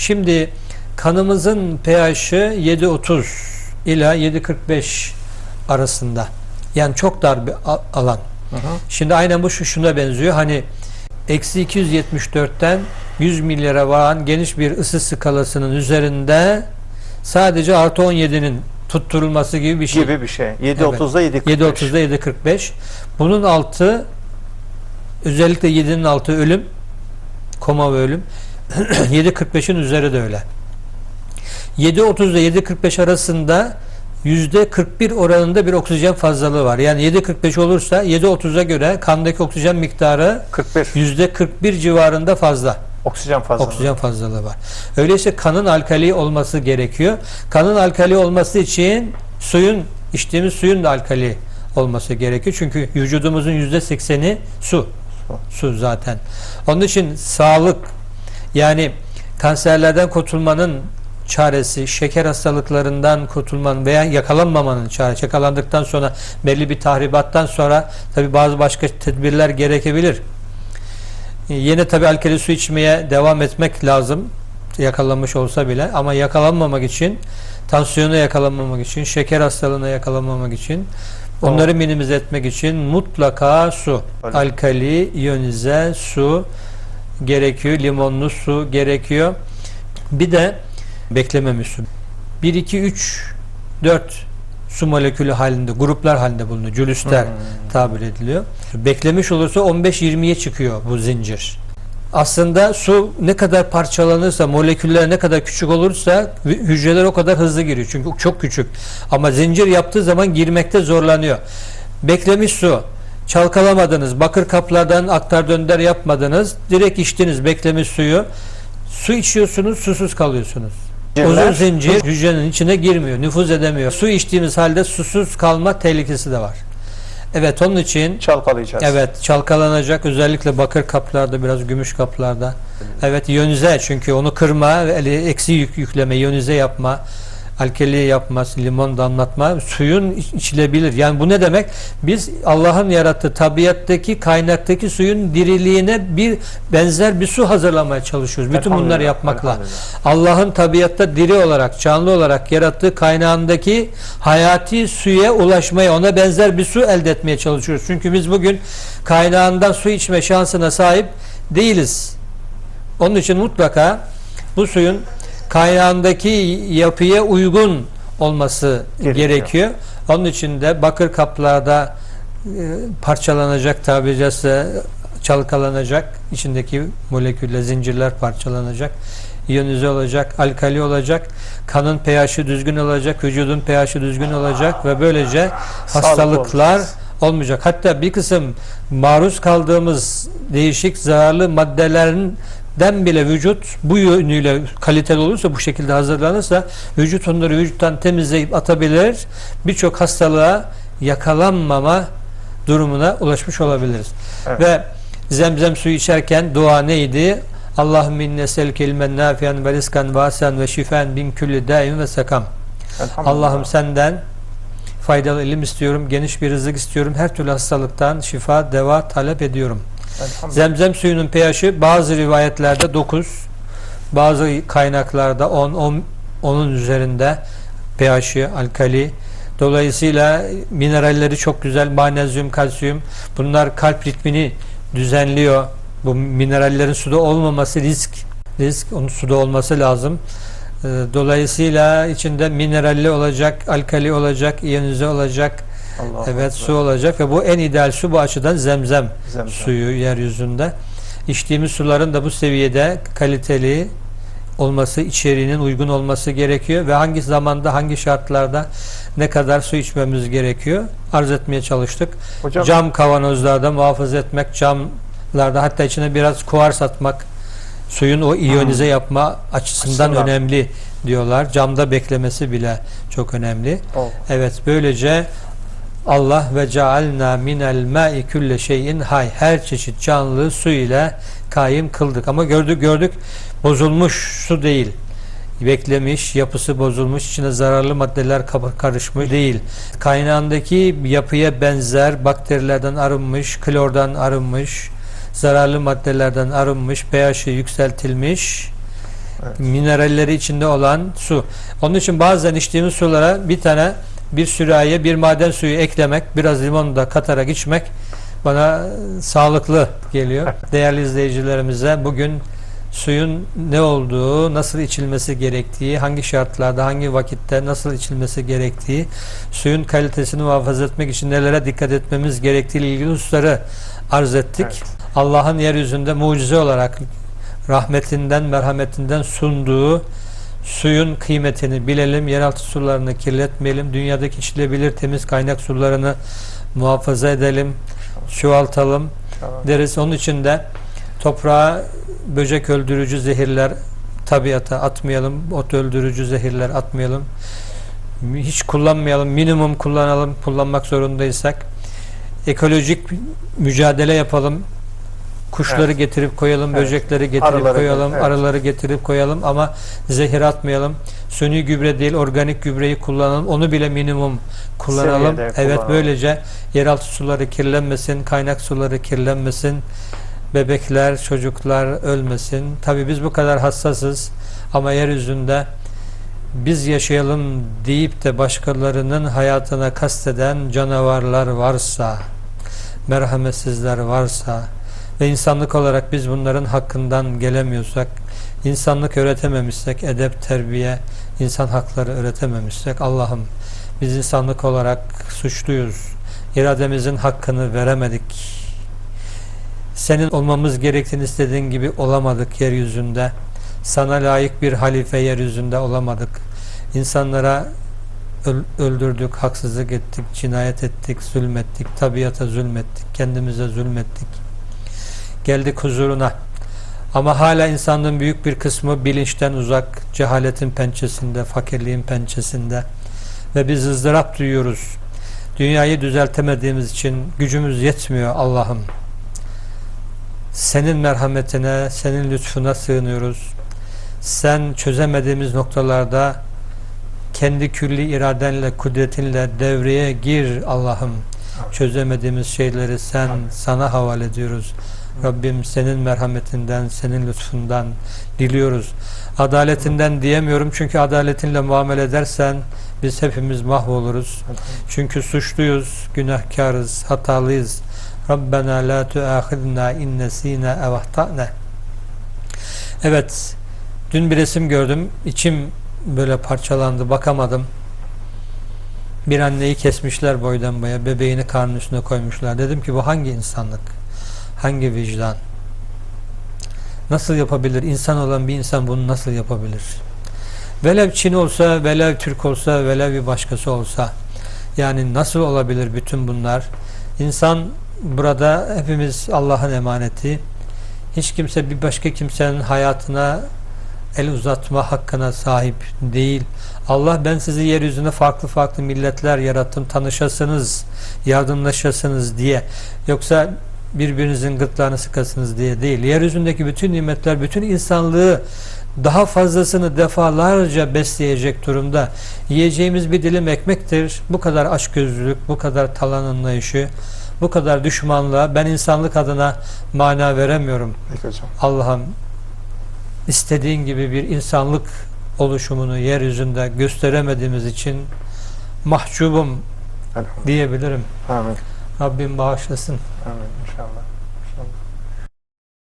Şimdi kanımızın pH'i 7.30 ila 7.45 arasında. Yani çok dar bir alan. Hı hı. Şimdi aynen bu şu şuna benziyor. Hani eksi 274'ten 100 milyara varan geniş bir ısı skalasının üzerinde sadece artı 17'nin tutturulması gibi bir şey. Gibi bir şey. 7.30'da 7.45. 7.30'da 7.45. Bunun altı özellikle 7'nin altı ölüm. Koma ve ölüm. 7.45'in üzeri de öyle. 7.30 ile 7.45 arasında %41 oranında bir oksijen fazlalığı var. Yani 7.45 olursa 7.30'a göre kandaki oksijen miktarı 41. %41 civarında fazla. Oksijen fazla. Oksijen fazlalığı var. Öyleyse kanın alkali olması gerekiyor. Kanın alkali olması için suyun, içtiğimiz suyun da alkali olması gerekiyor. Çünkü vücudumuzun yüzde sekseni su. Su. Su zaten. Onun için sağlık yani kanserlerden kurtulmanın çaresi, şeker hastalıklarından kurtulmanın veya yakalanmamanın çaresi. Yakalandıktan sonra belli bir tahribattan sonra tabi bazı başka tedbirler gerekebilir. E, Yine tabi alkali su içmeye devam etmek lazım. Yakalanmış olsa bile ama yakalanmamak için tansiyona yakalanmamak için, şeker hastalığına yakalanmamak için onları minimize etmek için mutlaka su, Öyle. alkali, iyonize su gerekiyor, limonlu su gerekiyor. Bir de beklememiş su. 1 2 3 4 su molekülü halinde, gruplar halinde bulunuyor. Cülüster Hmm. tabir ediliyor. Beklemiş olursa 15-20'ye çıkıyor bu zincir. Aslında su ne kadar parçalanırsa, moleküller ne kadar küçük olursa hü- hücreler o kadar hızlı giriyor. Çünkü çok küçük. Ama zincir yaptığı zaman girmekte zorlanıyor. Beklemiş su çalkalamadınız, bakır kaplardan aktar dönder yapmadınız, direkt içtiniz beklemiş suyu. Su içiyorsunuz, susuz kalıyorsunuz. Zincirler- Uzun zincir hücrenin içine girmiyor, nüfuz edemiyor. Su içtiğimiz halde susuz kalma tehlikesi de var. Evet onun için Çalkalayacağız. evet çalkalanacak özellikle bakır kaplarda biraz gümüş kaplarda. Evet iyonize çünkü onu kırma eksi yük yükleme, iyonize yapma, alkali yapma, limon damlatma suyun iç- içilebilir. Yani bu ne demek? Biz Allah'ın yarattığı tabiattaki kaynaktaki suyun diriliğine bir benzer bir su hazırlamaya çalışıyoruz. Bütün bunları yapmakla. Allah'ın tabiatta diri olarak, canlı olarak yarattığı kaynağındaki hayati suya ulaşmaya, ona benzer bir su elde etmeye çalışıyoruz. Çünkü biz bugün kaynağından su içme şansına sahip değiliz. Onun için mutlaka bu suyun kaynağındaki yapıya uygun olması Gerekiyor. gerekiyor. Onun için de bakır kaplarda e, parçalanacak tabiri caizse çalkalanacak içindeki moleküller, zincirler parçalanacak iyonize olacak, alkali olacak, kanın pH'i düzgün olacak, vücudun pH'i düzgün olacak ve böylece hastalıklar olacağız. olmayacak. Hatta bir kısım maruz kaldığımız değişik zararlı maddelerin bile vücut bu yönüyle kaliteli olursa bu şekilde hazırlanırsa vücut onları vücuttan temizleyip atabilir. Birçok hastalığa yakalanmama durumuna ulaşmış olabiliriz. Evet. Ve zemzem suyu içerken dua neydi? Allahümme inne selke ilmen nafiyan ve rizkan vasen ve şifen bin külli daim ve sakam. Allah'ım senden faydalı ilim istiyorum, geniş bir rızık istiyorum. Her türlü hastalıktan şifa, deva talep ediyorum. Zemzem suyunun pH'i bazı rivayetlerde 9, bazı kaynaklarda 10, 10 onun üzerinde pH'i alkali. Dolayısıyla mineralleri çok güzel, magnezyum, kalsiyum. Bunlar kalp ritmini düzenliyor. Bu minerallerin suda olmaması risk. Risk onun suda olması lazım. Ee, Dolayısıyla içinde mineralli olacak, alkali olacak, iyonize olacak, Allah evet Allah. su olacak ve bu en ideal su bu açıdan zemzem Zemzem. suyu yeryüzünde. İçtiğimiz suların da bu seviyede kaliteli olması, içeriğinin uygun olması gerekiyor ve hangi zamanda, hangi şartlarda ne kadar su içmemiz gerekiyor arz etmeye çalıştık. Hocam Cam kavanozlarda muhafaza etmek, camlarda hatta içine biraz kuvars atmak, suyun o iyonize yapma açısından Açısından. önemli diyorlar. Camda beklemesi bile çok önemli. o. Evet böylece Allah ve cealna minel ma'i külle şeyin hay her çeşit canlı su ile kaim kıldık. Ama gördük gördük bozulmuş su değil. Beklemiş, yapısı bozulmuş, içine zararlı maddeler karışmış değil. Kaynağındaki yapıya benzer bakterilerden arınmış, klordan arınmış, zararlı maddelerden arınmış, pH'i yükseltilmiş Evet. mineralleri içinde olan su. Onun için bazen içtiğimiz sulara bir tane bir sürahiye bir maden suyu eklemek, biraz limon da katarak içmek bana sağlıklı geliyor. Değerli izleyicilerimize bugün suyun ne olduğu, nasıl içilmesi gerektiği, hangi şartlarda, hangi vakitte nasıl içilmesi gerektiği, suyun kalitesini muhafaza etmek için nelere dikkat etmemiz gerektiği ile ilgili hususları arz ettik. Evet. Allah'ın yeryüzünde mucize olarak rahmetinden, merhametinden sunduğu suyun kıymetini bilelim, yeraltı sularını kirletmeyelim, dünyadaki içilebilir temiz kaynak sularını muhafaza edelim, çoğaltalım deriz. Onun için de toprağa böcek öldürücü zehirler tabiata atmayalım, ot öldürücü zehirler atmayalım. Hiç kullanmayalım, minimum kullanalım, kullanmak zorundaysak. Ekolojik mücadele yapalım. Kuşları Evet. getirip koyalım, Evet. böcekleri getirip Arıları, koyalım, evet. arıları getirip koyalım ama zehir atmayalım. Suni gübre değil, organik gübreyi kullanalım. Onu bile minimum kullanalım. Seviyede Evet kullanalım. böylece yeraltı suları kirlenmesin, kaynak suları kirlenmesin, bebekler, çocuklar ölmesin. Tabii biz bu kadar hassasız ama yeryüzünde biz yaşayalım deyip de başkalarının hayatına kasteden canavarlar varsa, merhametsizler varsa ve insanlık olarak biz bunların hakkından gelemiyorsak, insanlık öğretememişsek, edep, terbiye, insan hakları öğretememişsek Allah'ım biz insanlık olarak suçluyuz. İrademizin hakkını veremedik. Senin olmamız gerektiğini istediğin gibi olamadık yeryüzünde. Sana layık bir halife yeryüzünde olamadık. İnsanlara öl- öldürdük, haksızlık ettik, cinayet ettik, zulmettik, tabiata zulmettik, kendimize zulmettik. Geldik huzuruna. Ama hala insanlığın büyük bir kısmı bilinçten uzak, cehaletin pençesinde, fakirliğin pençesinde ve biz ızdırap duyuyoruz. Dünyayı düzeltemediğimiz için gücümüz yetmiyor Allah'ım. Senin merhametine, senin lütfuna sığınıyoruz. Sen çözemediğimiz noktalarda kendi külli iradenle, kudretinle devreye gir Allah'ım. Çözemediğimiz şeyleri sen sana havale ediyoruz. Rabbim senin merhametinden, senin lütfundan diliyoruz. Adaletinden diyemiyorum çünkü adaletinle muamele edersen biz hepimiz mahvoluruz. Çünkü suçluyuz, günahkarız, hatalıyız. Rabbena la tuâkhidna in nesînâ ev. Evet, dün bir resim gördüm. İçim böyle parçalandı, bakamadım. Bir anneyi kesmişler boydan boya, bebeğini karnın üstüne koymuşlar. Dedim ki bu hangi insanlık? Hangi vicdan? Nasıl yapabilir? İnsan olan bir insan bunu nasıl yapabilir? Velev Çin olsa, velev Türk olsa, velev bir başkası olsa. Yani nasıl olabilir bütün bunlar? İnsan burada hepimiz Allah'ın emaneti. Hiç kimse bir başka kimsenin hayatına el uzatma hakkına sahip değil. Allah ben sizi yeryüzünde farklı farklı milletler yarattım. Tanışasınız, yardımlaşasınız diye. Yoksa birbirinizin gırtlağını sıkasınız diye değil. Yeryüzündeki bütün nimetler, bütün insanlığı daha fazlasını defalarca besleyecek durumda. Yiyeceğimiz bir dilim ekmektir. Bu kadar açgözlülük, bu kadar talan anlayışı, bu kadar düşmanlığa ben insanlık adına mana veremiyorum. Allah'ım istediğin gibi bir insanlık oluşumunu yeryüzünde gösteremediğimiz için mahcubum diyebilirim. Amin. Rabbim bağışlasın. Amin inşallah.